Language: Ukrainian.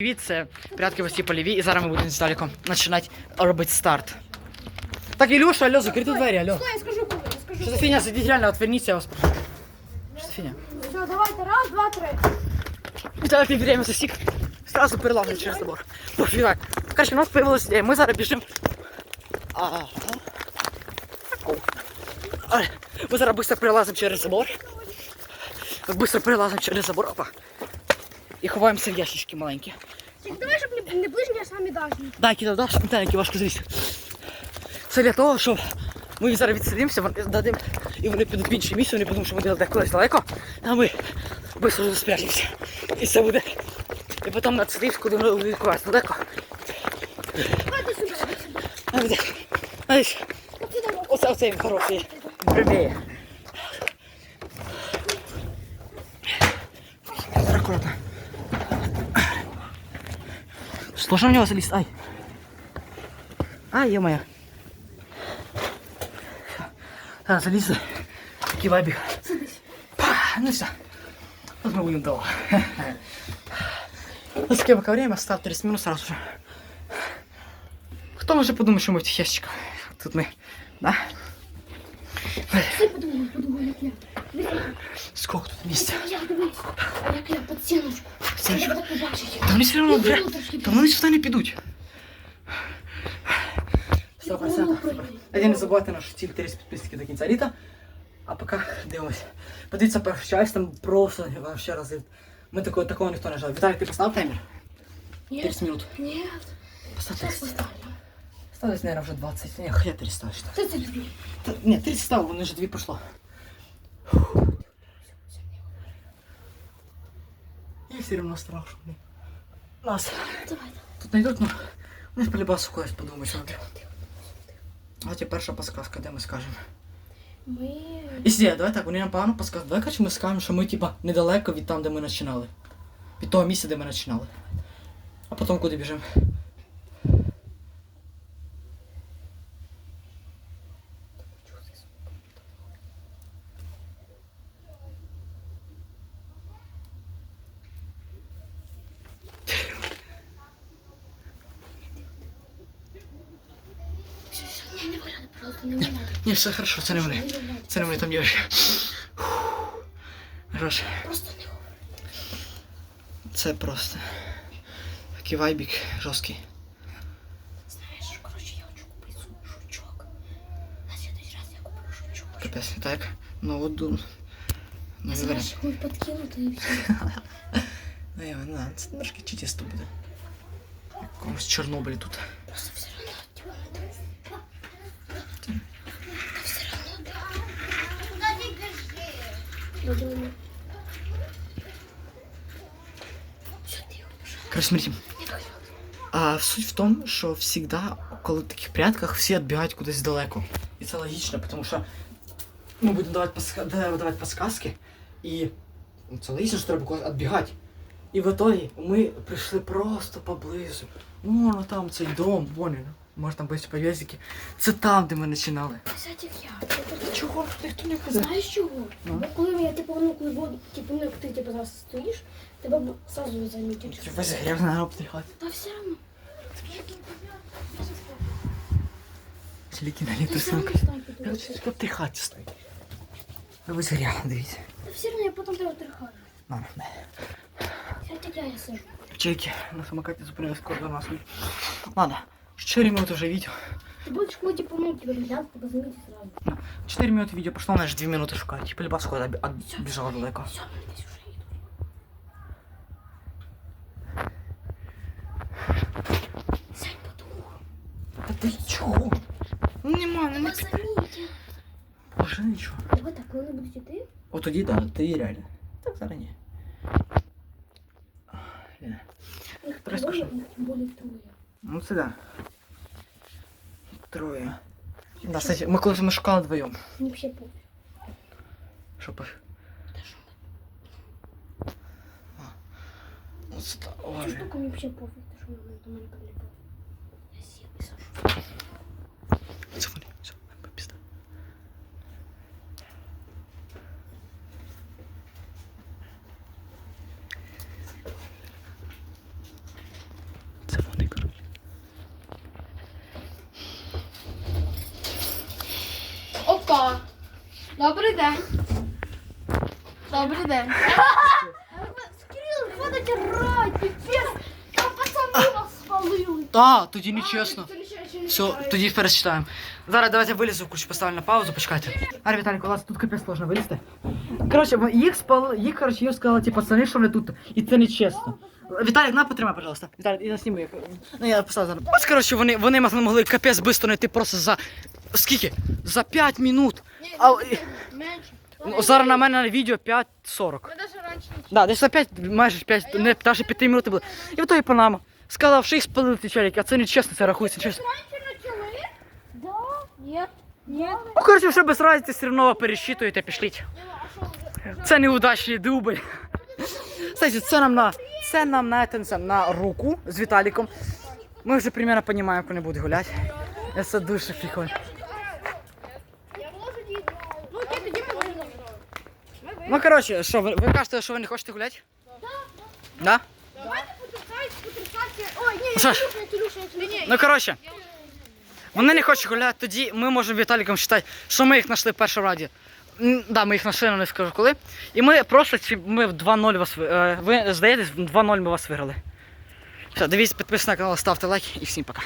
Привіт, це прятки в поліві, і зараз ми будемо з Даліком починати робити старт. Так, Ілюша, алло, закрити двері, алло. Что я скажу, коли я скажу. Що за фігня? Сидіть реально, отверніться, я вас прошу. Що за фігня? Все, давайте, раз, два, три. Віталій, ти время засік. Сразу перелазимо через забор. Пофіг. так. Короче, у нас появилась ідея. Ми зараз біжимо. А-а-а. Ми зараз швидко перелазимо через забор. Быстро перелазимо через забор. Опа. І ховаємося в ящички маленькі. Тільки давай, щоб не, не ближні, а самі дальні. Дай кіно, даш, Віталій, важко зріс. Це для того, щоб ми зараз відсидимося, вони дадим, і вони підуть в інше місце, вони подумають, що ми десь кудись далеко, а ми швидко спрячемося. І це буде. І потім надсидимося, куди ми відкриваємося далеко. Давайте сюди, давайте сюди. От. оце він хороший. Пряміє. Сложно в него залезть? Ай. Ай, ё-моё. А, залезли. Такий вайбик. Сидись. Па, ну все. Вот мы будем долго. Ну, таке пока время, став 30 минут сразу же. Хто може подумати, що ми в тих ящиках? Тут ми, да? Ти подумай, подумай, як я. Дивись, Сколько тут місця? Я дивись. Як я під стіночку. Побачити. Та вони все одно трошки Та вони сюди не підуть. Процентів. А не забувайте нашу ціль 30 підписників до кінця літа. А поки дивимось. Подивіться першу часть, там просто вам ще раз. Ми такого, такого ніхто не жав. Віталій, ти постав таймер? Ні, 30 минут. ні. Постав Зараз 30. поставлю. Став десь, наверное, вже 20. Ні, хоча 30 став. що. Це це дві. Та, ні, 30 став, вони вже Я все равно страшно. Нас Давай. тут знайдуть, ну, вони ж полюбасу когось подумають. Давайте перша подсказка, де ми скажемо. Ми... І сидя, давай так, вони нам погано подсказують. Давай короче, ми скажемо, що ми типа недалеко від там, де ми починали. Від того місця, де ми починали. А потім куди біжимо? Все, все, ні, не не. Ні, все хорошо, це не вони. Це не вони там дівчатки. Хорош. Просто не. Це просто. Такий вайбік жорсткий. Знаєш, коротше, я хочу купити жучок. На следующий раз я куплю жучок. Капець, так? Ну от дум. Ну, Знаєш, його підкинути і все. Ну, я знаю, це трошки читісто буде. Якомусь Чорнобилі тут. Все. Короче, смотрите. А суть в тому, що завжди, коли в таких прятках, всі відбігають кудись далеко. І це логічно, тому що ми будемо давати, подска... давати подсказки, ну, це логічно, що треба відбігати. І в итоге ми прийшли просто поблизу. Вон ну, там цей дом, вон там бачити пов'язки. Це там, де ми починали. Кстати, я. Чого ніхто не ходить? Знаєш чого? Ну. Бо коли я типу, ну, коли воду, типу, ну, як ти типу, зараз стоїш, тебе б сразу замітять. що- Весь грязно обтряхати. Та все равно. Тільки на равно сумка. Я хочу обтряхати стоїть. Весь грязно, дивіться. Та все равно я потім тебе трихаю. На, на. Я тебя я сижу. Чеки на самокате зупинились скоро нас. Ладно, 4 минуты уже видео. Ты будешь коли типу, ну, тебе глянуть, тебе заметить сразу. 4 минуты видео прошло, знаешь, 2 минуты шукать. Типа любас куда отбежала далеко. Все, мы здесь уже идут. Сядь подумай. Да ты чего? Ну нема, ну не Вас заметят. Боже, нічого. Давай так, коли будуть іти, От тоді, да, тоді реально. Так зарані. Ліна. їх Три троє, скажи. їх тим більше троє. Ну це да. Троє. Да, кстати, ми коли ми шукали вдвоєм. Мені взагалі пофіг. Щоб... Та що ми? От сюди, Цю ой. штуку мені взагалі пофіг, те, що вона до мене приліпила. Я сів і сажу. Добрий день. Добрий день. Скрил, ходите рай, пипец. Там пацани вас спалили. А, тоді нечесно. Все, тоді перечитаємо. Зараз давайте вилізу, включу, поставлю на паузу, почекайте. А, Віталік, у вас тут капець сложно вилізти. Коротше, їх спали, їх, коротше, їх сказали, ті пацани, що вони тут, і це не чесно. Віталік, на потримай, пожалуйста. Віталік, я зніму їх. Ну, я поставлю зараз. Ось, коротше, вони, вони могли капець швидко знайти просто за... Скільки? За 5 минут. А, і- менше. Ну, Зараз на мене на відео 5.40. Ми навіть раніше не Да, десь за 5, майже 5, не, навіть 5 минут було. І в той Панама. Сказав, що їх спалили ці челіки, а це не чесно, це рахується чесно. Раніше почали? Да. Ні. Ні. Ну, коротше, вже без разниці, все одно пересчитуєте, пішліть. Ви? Це неудачний дубль. Кстати, це нам на, це нам на, це, це, на руку з Віталіком. Ми вже примерно розуміємо, як вони будуть гуляти. Це дуже прикольно. Я можу діти. Ну, окей, тоді ми виграємо. Ну, коротше, що, ви, ви кажете, що ви не хочете гуляти? Да? Давайте потрясайте, потрясайте. Ой, ні, Саш. я Кирюша, я Кирюша. Ну, коротше, вони не хочуть гуляти, тоді ми можемо Віталіком вважати, що ми їх знайшли в першому раді. М, Да, ми їх знайшли, але не скажу коли. І ми просто ці- ми в 2-0 вас ви- е, ви здаєтесь, в 2-0 ми вас виграли. Все, дивіться, підписуйтесь на канал, ставте лайк і всім пока.